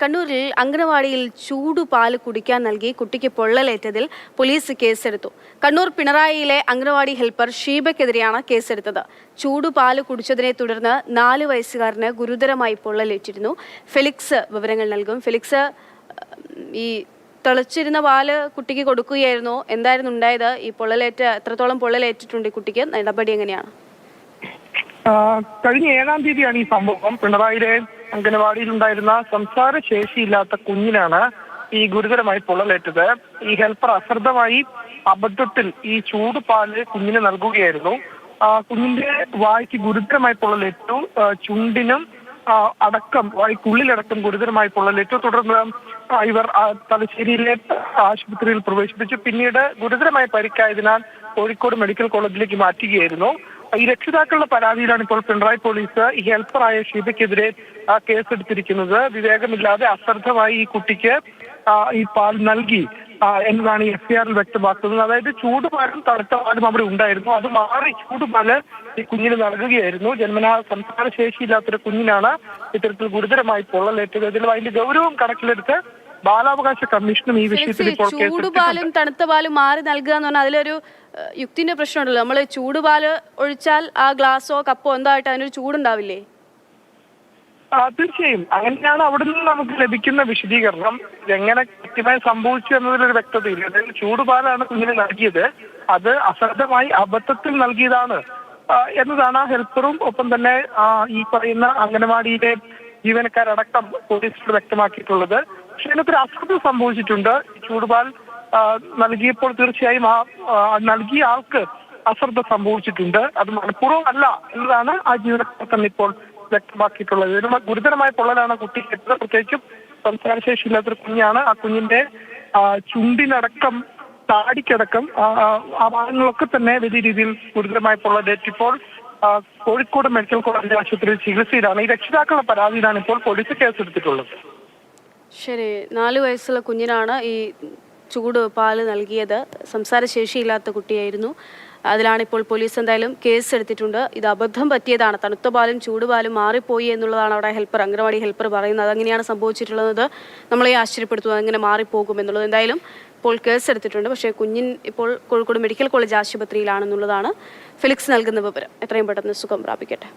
കണ്ണൂരിൽ അംഗനവാടിയിൽ ചൂടുപാൽ കുടിക്കാൻ നൽകി കുട്ടിക്ക് പൊള്ളലേറ്റതിൽ പോലീസ് കേസെടുത്തു. കണ്ണൂർ പിണറായിയിലെ അംഗനവാടി ഹെൽപ്പർ ഷീബയ്ക്കെതിരെയാണ് കേസെടുത്തത്. ചൂടുപാൽ കുടിച്ചതിനെ തുടർന്ന് നാല് വയസ്സുകാരന് ഗുരുതരമായി പൊള്ളലേറ്റിരുന്നു. ഫെലിക്സ് വിവരങ്ങൾ നൽകും. ഫെലിക്സ് ഈ തിളച്ചിരുന്ന പാൽ കുട്ടിക്ക് കൊടുക്കുകയായിരുന്നു. എന്തായിരുന്നു ഉണ്ടായത്? ഈ പൊള്ളലേറ്റ എത്രത്തോളം പൊള്ളലേറ്റിട്ടുണ്ട് കുട്ടിക്ക്? നടപടി എങ്ങനെയാണ്? കഴിഞ്ഞ ഏഴാം തീയതിയാണ് ഈ സംഭവം. പിണറായിലെ അംഗനവാടിയിലുണ്ടായിരുന്ന സംസാര ശേഷിയില്ലാത്ത കുഞ്ഞിനാണ് ഈ ഗുരുതരമായി പൊള്ളലേറ്റത്. ഈ ഹെൽപ്പർ അശ്രദ്ധമായി അബദ്ധത്തിൽ ഈ ചൂട് പാൽ കുഞ്ഞിന് നൽകുകയായിരുന്നു. കുഞ്ഞിന്റെ വായ്ക്ക് ഗുരുതരമായി പൊള്ളലേറ്റു. ചുണ്ടിനും അടക്കം വായ്ക്കുള്ളിലടക്കം ഗുരുതരമായി പൊള്ളലേറ്റു. തുടർന്ന് ഇവർ തലശ്ശേരിയിലെ ആശുപത്രിയിൽ പ്രവേശിപ്പിച്ചു. പിന്നീട് ഗുരുതരമായി പരിക്കായതിനാൽ കോഴിക്കോട് മെഡിക്കൽ കോളേജിലേക്ക് മാറ്റുകയായിരുന്നു. ഈ രക്ഷിതാക്കളുടെ പരാതിയിലാണ് ഇപ്പോൾ പിണറായി പോലീസ് ഈ ഹെൽപ്പറായ ഷീബയ്ക്കെതിരെ കേസെടുത്തിരിക്കുന്നത്. വിവേകമില്ലാതെ അശ്രദ്ധമായി ഈ കുട്ടിക്ക് ഈ പാൽ നൽകി എന്നതാണ് ഈ സി ആറിൽ വ്യക്തമാക്കുന്നത്. അതായത് ചൂടുപാലും തണുത്ത പാലും അവിടെ ഉണ്ടായിരുന്നു. അത് മാറി ചൂടുപാൽ ഈ കുഞ്ഞിന് നൽകുകയായിരുന്നു. ജന്മനാ സംസാര ശേഷിയില്ലാത്തൊരു കുഞ്ഞിനാണ് ഇത്തരത്തിൽ ഗുരുതരമായി പൊള്ളലേറ്റത് ഇതിൽ അതിന്റെ ഗൗരവം കണക്കിലെടുത്ത് ബാലാവകാശ കമ്മീഷനും ഈ വിഷയത്തിൽ ഇപ്പോൾ ചൂടുപാലും തണുത്ത പാലും മാറി നൽകുക എന്ന് പറഞ്ഞാൽ അതിലൊരു ഏഹ്, യുക്തിന്റെ പ്രശ്നമുണ്ടല്ലോ. നമ്മൾ ചൂടുപാൽ ഒഴിച്ചാൽ ആ ഗ്ലാസോ കപ്പോ എന്തോ ആയിട്ട് അതിനൊരു ചൂടുണ്ടാവില്ലേ? തീർച്ചയായും. അങ്ങനെയാണ് അവിടെ നിന്ന് നമുക്ക് ലഭിക്കുന്ന വിശദീകരണം. എങ്ങനെ കൃത്യമായി സംഭവിച്ചു എന്നതിലൊരു വ്യക്തതയില്ല. അതായത് ചൂടുപാലാണ് കുഞ്ഞിന് നൽകിയത്. അത് അശ്രദ്ധമായി അബദ്ധത്തിൽ നൽകിയതാണ്. എന്നതാണ് ഹെൽപ്പറും ഒപ്പം തന്നെ ഈ പറയുന്ന അംഗനവാടിയിലെ ജീവനക്കാരടക്കം പോലീസിൽ വ്യക്തമാക്കിയിട്ടുള്ളത്. പക്ഷെ ഒരു അശ്രദ്ധ സംഭവിച്ചിട്ടുണ്ട്. ചൂടുപാൽ നൽകിയപ്പോൾ തീർച്ചയായും ആ നൽകിയ ആൾക്ക് അശ്രദ്ധ സംഭവിച്ചിട്ടുണ്ട്. അത് മനഃപൂർവം അല്ല എന്നതാണ് ആ ജീവനക്കാർ തന്നെ ഇപ്പോൾ വ്യക്തമാക്കിയിട്ടുള്ളത്. ഇതിന് ഗുരുതരമായ പൊള്ളലാണ് കുട്ടി എത്ര പ്രത്യേകിച്ചും സംസാരശേഷിയില്ലാത്തൊരു കുഞ്ഞാണ്. ആ കുഞ്ഞിന്റെ ചുണ്ടിനടക്കം താടിക്കടക്കം ആ, ഭാഗങ്ങളൊക്കെ തന്നെ വലിയ രീതിയിൽ ഗുരുതരമായ പൊള്ളലേറ്റിപ്പോൾ കോഴിക്കോട് മെഡിക്കൽ കോളേജ് ആശുപത്രിയിൽ ചികിത്സയിലാണ്. ഈ രക്ഷിതാക്കളുടെ പരാതിയിലാണ് ഇപ്പോൾ പോലീസ് കേസെടുത്തിട്ടുള്ളത്. ശരി. നാല് വയസ്സുള്ള കുഞ്ഞിനാണ് ഈ ചൂട് പാൽ നൽകിയത് സംസാരശേഷിയില്ലാത്ത കുട്ടിയായിരുന്നു. അതിലാണ് ഇപ്പോൾ പോലീസ് എന്തായാലും കേസ് എടുത്തിട്ടുണ്ട്. ഇത് അബദ്ധം പറ്റിയതാണ്. തണുത്ത പാലും ചൂടുപാലും മാറിപ്പോയി എന്നുള്ളതാണ് അവിടെ ഹെൽപ്പർ അംഗനവാടി ഹെൽപ്പർ പറയുന്നത്. അതെങ്ങനെയാണ് സംഭവിച്ചിട്ടുള്ളത്. നമ്മളെ ആശ്ചര്യപ്പെടുത്തുന്നത് അങ്ങനെ മാറിപ്പോകും എന്നുള്ളത്. എന്തായാലും ഇപ്പോൾ കേസ് എടുത്തിട്ടുണ്ട്. പക്ഷേ കുഞ്ഞിൻ ഇപ്പോൾ കോഴിക്കോട് മെഡിക്കൽ കോളേജ് ആശുപത്രിയിലാണെന്നുള്ളതാണ് ഫിലിക്സ് നൽകുന്ന വിവരം. എത്രയും പെട്ടെന്ന് സുഖം പ്രാപിക്കട്ടെ.